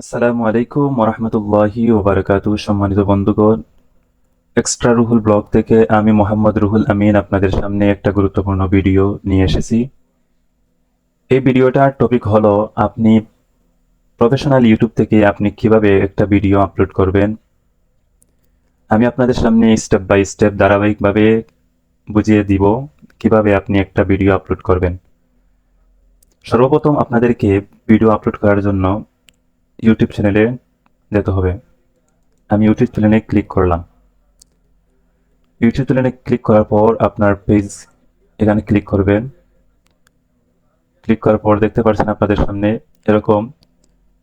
আসসালামু আলাইকুম ওরহমতুল্লাহি ওবারকাতু সম্মানিত বন্ধুগণ। এক্সট্রা রুহুল ব্লগ থেকে আমি মোহাম্মদ রুহুল আমিন আপনাদের সামনে একটা গুরুত্বপূর্ণ ভিডিও নিয়ে এসেছি। এই ভিডিওটার টপিক হলো, আপনি প্রফেশনাল ইউটিউব থেকে আপনি কীভাবে একটা ভিডিও আপলোড করবেন? আমি আপনাদের সামনে স্টেপ বাই স্টেপ ধারাবাহিকভাবে বুঝিয়ে দিব, কীভাবে আপনি একটা ভিডিও আপলোড করবেন। সর্বপ্রথম আপনাদেরকে ভিডিও আপলোড করার জন্য ইউটিউব চ্যানেলে যেতে হবে। আমি ইউটিউব চ্যানেলে ক্লিক করলাম। ইউটিউব চ্যানেলে ক্লিক করার পর আপনার পেজ এখানে ক্লিক করবেন। ক্লিক করার পর দেখতে পাচ্ছেন আপনাদের সামনে এরকম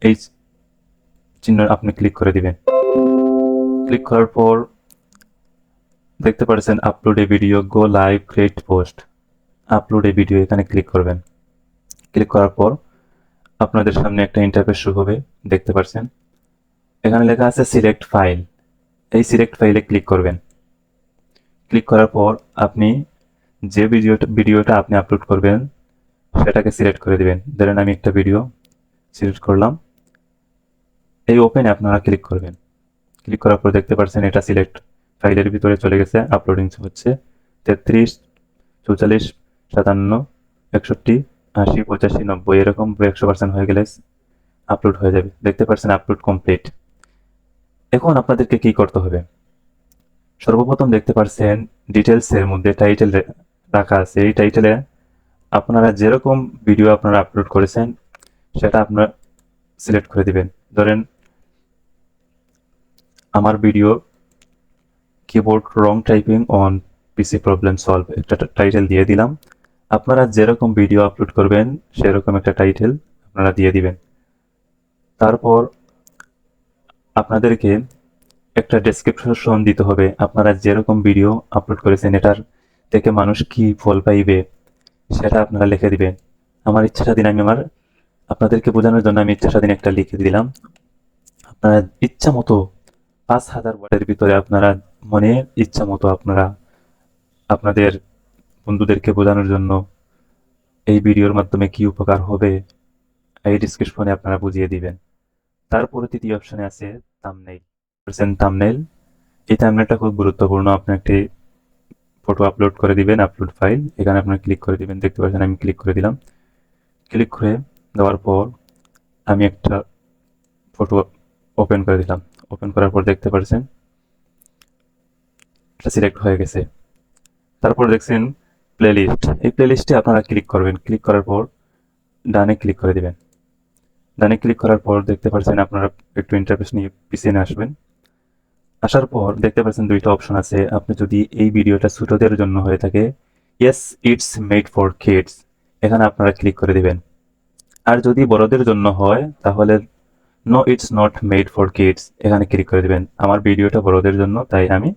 এই চিহ্ন আপনি ক্লিক করে দিবেন। ক্লিক করার পর দেখতে পাচ্ছেন upload a video go live create post upload a video এখানে ক্লিক করবেন। ক্লিক করার পর আপনাদের সামনে একটা ইন্টারফেস শুরু হবে, দেখতে পাচ্ছেন এখানে লেখা আছে সিলেক্ট ফাইল এই সিলেক্ট ফাইলে ক্লিক করবেন। ক্লিক করার পর আপনি যে ভিডিওটা ভিডিওটা আপনি আপলোড করবেন, সেটাকে সিলেক্ট করে দিবেন। ধরেন আমি একটা ভিডিও সিলেক্ট করলাম। এই ওপেনে আপনারা ক্লিক করবেন। ক্লিক করার পর দেখতে পাচ্ছেন এটা সিলেক্ট ফাইলের ভিতরে চলে গেছে আপলোডিং হচ্ছে। তেত্রিশ, চৌচল্লিশ, সাতান্ন, একষট্টি আশি, পঁচাশি, নব্বই, এরকম একশো পার্সেন্ট হয়ে গেলে আপলোড হয়ে যাবে। দেখতে পাচ্ছেন আপলোড কমপ্লিট এখন আপনাদেরকে কি করতে হবে? সর্বপ্রথম দেখতে পাচ্ছেন ডিটেলসের মধ্যে টাইটেল রাখা আছে। এই টাইটেলে আপনারা যেরকম ভিডিও আপনারা আপলোড করেছেন, সেটা আপনারা সিলেক্ট করে দিবেন। ধরেন, আমার video keyboard wrong typing on PC problem solve একটা টাইটেল দিয়ে দিলাম। আপনারা যেরকম ভিডিও আপলোড করবেন, সেরকম একটা টাইটেল আপনারা দিয়ে দিবেন। তারপর আপনাদেরকে একটা ডেসক্রিপশন দিতে হবে, আপনারা যেরকম ভিডিও আপলোড করেছেন, এটার থেকে মানুষ কি ফল পাইবে, সেটা আপনারা লিখে দিবেন। আমার ইচ্ছা স্বাধীন আমি আমার আপনাদেরকে বোঝানোর জন্য আমি ইচ্ছা স্বাধীন একটা লিখে দিলাম। আপনারা ইচ্ছা মতো পাঁচ হাজার ওয়ার্ডের ভিতরে আপনারা মনে ইচ্ছা মতো আপনারা আপনাদের বন্ধুদেরকে বোঝানোর জন্য এই ভিডিওর মাধ্যমে কি উপকার হবে, এই ডিসক্রিপশনে আপনারা বুঝিয়ে দিবেন। তারপরে তৃতীয় অপশনে আছে থাম্বনেইল পার্সেন্ট থাম্বনেইল এই তামনেলটা খুব গুরুত্বপূর্ণ। আপনি একটি ফটো আপলোড করে দিবেন আপলোড ফাইল এখানে আপনারা ক্লিক করে দিবেন। দেখতে পাচ্ছেন, আমি ক্লিক করে দিলাম। ক্লিক করে দেওয়ার পর আমি একটা ফটো ওপেন করে দিলাম। ওপেন করার পর দেখতে পাচ্ছেন, এটা সিলেক্ট হয়ে গেছে। তারপর দেখছেন প্লেলিস্ট এই প্লেলিস্টে আপনারা ক্লিক করবেন। ক্লিক করার পর ডানে ক্লিক করে দিবেন। ডানে ক্লিক করার পর দেখতে পাচ্ছেন আপনারা একটু ইন্টারফেস নিয়ে পিছিয়ে আসবেন। আসার পর দেখতে পাচ্ছেন দুইটা অপশন আছে। আপনি যদি এই ভিডিওটা ছোটদের জন্য হয়ে থাকে yes it's made for kids এখানে আপনারা ক্লিক করে দিবেন। আর যদি বড়দের জন্য হয়, তাহলে no it's not made for kids এখানে ক্লিক করে দিবেন। আমার ভিডিওটা বড়দের জন্য, তাই আমি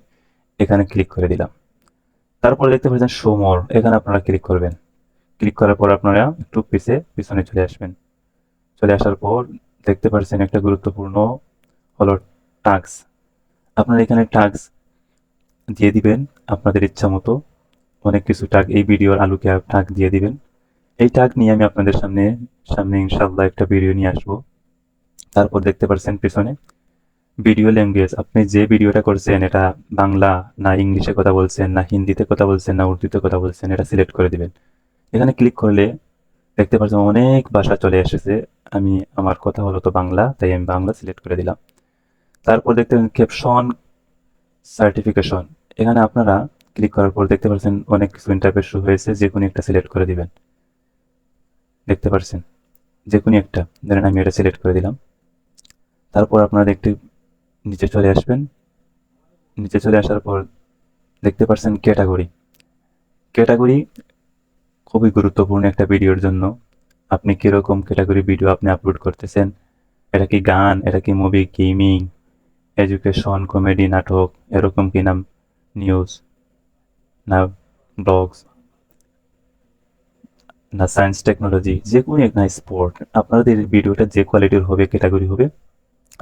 এখানে ক্লিক করে দিলাম। তারপরে দেখতে পাচ্ছেন সোমর। এখানে আপনারা ক্লিক করবেন। ক্লিক করার পর আপনারা একটু পিছে, পিছনে চলে আসবেন। চলে আসার পর দেখতে পাচ্ছেন একটা গুরুত্বপূর্ণ হলো টাক্স আপনারা এখানে টাক্স দিয়ে দিবেন আপনাদের ইচ্ছা মতো। অনেক কিছু টাক এই ভিডিওর আলুকে টাক দিয়ে দিবেন। এই টাক নিয়ে আমি আপনাদের সামনে সামনে ইনশাল্লাহ একটা ভিডিও নিয়ে আসব। তারপর দেখতে পাচ্ছেন পিছনে ভিডিও ল্যাঙ্গুয়েজ আপনি যে ভিডিওটা করছেন, এটা বাংলা না ইংলিশে কথা বলছেন, না হিন্দিতে কথা বলছেন, না উর্দুতে কথা বলছেন, এটা সিলেক্ট করে দিবেন। এখানে ক্লিক করলে দেখতে পাচ্ছেন অনেক ভাষা চলে এসেছে। আমি, আমার কথা হলো তো বাংলা, তাই আমি বাংলা সিলেক্ট করে দিলাম। তারপর দেখতে পাচ্ছেন ক্যাপশন সার্টিফিকেশন এখানে আপনারা ক্লিক করার পর দেখতে পাচ্ছেন অনেক কিছু ইন্টারফেস শুরু হয়েছে, যে কোনো একটা সিলেক্ট করে দিবেন। দেখতে পাচ্ছেন যে কোনো একটা। ধরেন আমি এটা সিলেক্ট করে দিলাম। তারপর আপনারা দেখতে নিচে চলে আসবেন। নিচে চলে আসার পর দেখতে পাচ্ছেন ক্যাটাগরি। ক্যাটাগরি খুবই গুরুত্বপূর্ণ একটা ভিডিওর জন্য। আপনি কীরকম ক্যাটাগরি ভিডিও আপনি আপলোড করতেছেন? এটা কি গান? এটা কি মুভি গেমিং এডুকেশন কমেডি নাটক? এরকম কি নাম নিউজ না ব্লগস না সায়েন্স টেকনোলজি যে কোনো এক না স্পোর্ট আপনাদের ভিডিওটা যে কোয়ালিটির হবে ক্যাটাগরি হবে,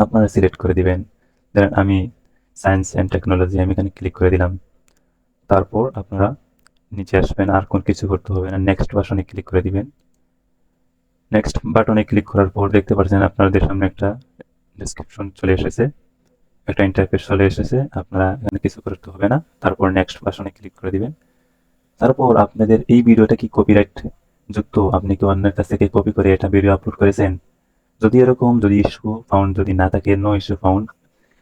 আপনারা সিলেক্ট করে দিবেন। ধরেন আমি সায়েন্স অ্যান্ড টেকনোলজি আমি এখানে ক্লিক করে দিলাম। তারপর আপনারা নিচে আসবেন, আর কোন কিছু করতে হবে না। নেক্সট বাটনে ক্লিক করে দিবেন। নেক্সট বাটনে ক্লিক করার পর দেখতে পাচ্ছেন আপনাদের সামনে একটা ডেসক্রিপশন চলে এসেছে। একটা ইন্টারফেস চলে এসেছে। আপনারা এখানে কিছু করতে হবে না। তারপর নেক্সট বাসনে ক্লিক করে দিবেন। তারপর আপনাদের এই ভিডিওটা কি কপিরাইট যুক্ত? আপনি কি অন্যের কাছ থেকে কপি করে এটা ভিডিও আপলোড করেছেন? যদি এরকম যদি ইস্যু ফাউন্ড যদি না থাকে নো ইস্যু ফাউন্ড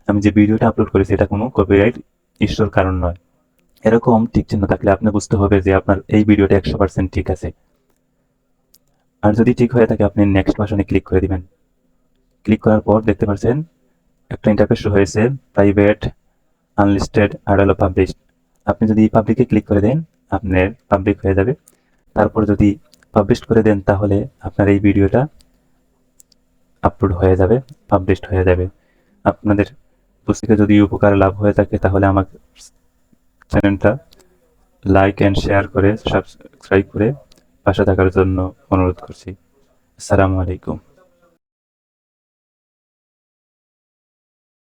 আমি যে ভিডিওটা আপলোড করেছি, এটা কোনো কপিরাইট ইস্যুর কারণ নয়। এরকম ঠিক চিহ্ন থাকলে আপনি বুঝতে হবে যে আপনার এই ভিডিওটা একশো পার্সেন্ট ঠিক আছে। আর যদি ঠিক হয়ে থাকে, আপনি নেক্সট বাসনে ক্লিক করে দিবেন। ক্লিক করার পর দেখতে পাচ্ছেন, একটা ইন্টারফেস হয়েছে প্রাইভেট আনলিস্টেড আর হলো পাবলিশ আপনি যদি পাবলিকে ক্লিক করে দেন, আপনার পাবলিক হয়ে যাবে। তারপর যদি পাবলিশ করে দেন, তাহলে আপনার এই ভিডিওটা আপলোড হয়ে যাবে পাবলিশড হয়ে যাবে। আপনাদের পুস্তিকা যদি উপকার লাভ হয়ে থাকে, তাহলে আমাকে চ্যানেলটা লাইক অ্যান্ড শেয়ার করে সাবস্ক্রাইব করে পাশে থাকার জন্য অনুরোধ করছি। আসসালামু আলাইকুম।